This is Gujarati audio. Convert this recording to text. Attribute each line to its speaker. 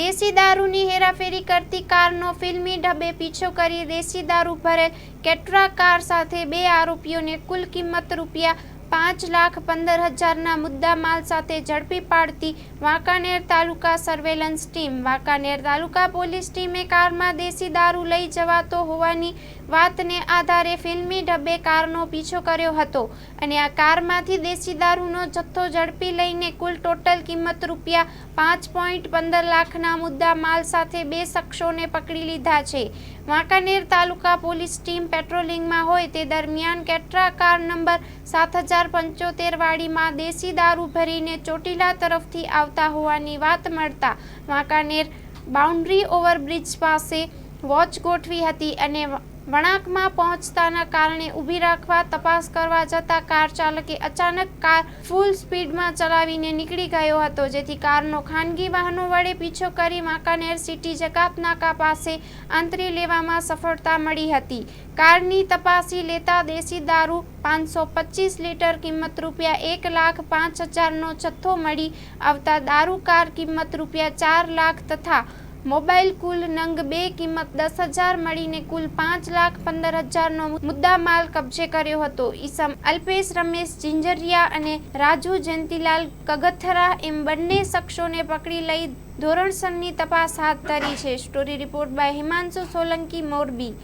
Speaker 1: દેશી દારૂની હેરાફેરી કરતી કારનો ફિલ્મી ઢબે પીછો કરી દેશી દારૂ ભરેલ કેટ્રા કાર સાથે બે આરોપીઓને કુલ કિંમત રૂપિયા પાંચ લાખ પંદર હજારના મુદ્દા માલ સાથે ઝડપી પાડતી Wankaner taluka surveillance team. Wankaner taluka police ટીમે કારમાં દેશી દારૂ લઈ જવાતો હોવાની વાતને આધારે ફિલ્મી ઢબે કારનો પીછો કર્યો હતો અને આ કારમાંથી દેશી દારૂનો જથ્થો ઝડપી લઈને કુલ ટોટલ કિંમત રૂપિયા પાંચ પોઈન્ટ પંદર લાખના મુદ્દા માલ સાથે બે શખ્સોને પકડી લીધા છે. વાંકાનેર તાલુકા પોલીસ ટીમ પેટ્રોલિંગમાં હોય તે દરમિયાન કેટ્રા કાર નંબર સાત હજાર પંચોતેર વાડીમાં દેશી દારૂ ભરીને ચોટીલા તરફથી આવતા હોવાની વાત મળતા વાંકાનેર બાઉન્ડ્રી ઓવરબ્રિજ પાસે વોચ ગોઠવી હતી અને વળાંકમાં પહોંચતાના કારણે ઊભી રાખવા, તપાસ કરવા જતા કાર ચાલકે અચાનક કાર ફૂલ સ્પીડમાં ચલાવીને નીકળી ગયો હતો, જેથી કારનો ખાનગી વાહનો વડે પીછો કરી માકાનેર સિટી જકાત નાકા પાસે આંતરી લેવામાં સફળતા મળી હતી. કારની તપાસી લેતા દેશી દારૂ પાંચસો પચીસ લીટર કિંમત રૂપિયા એક લાખ પાંચ હજારનો જથ્થો મળી આવતા દારૂ કાર કિંમત રૂપિયા ચાર લાખ તથા મોબાઈલ કુલ નંગ બે કિંમત દસ હજાર મળીને કુલ પાંચ લાખ પંદર હજારનો મુદ્દામાલ કબજે કર્યો હતો. ઈસમ અલ્પેશ, રમેશ, જિંજરિયા અને રાજુ જયંતિલાલ કગથરા એમ બંને શખ્સોને પકડી લઈ ધોરણસરની તપાસ હાથ ધરી છે. Story report by Himanshu Solanki, Morbi.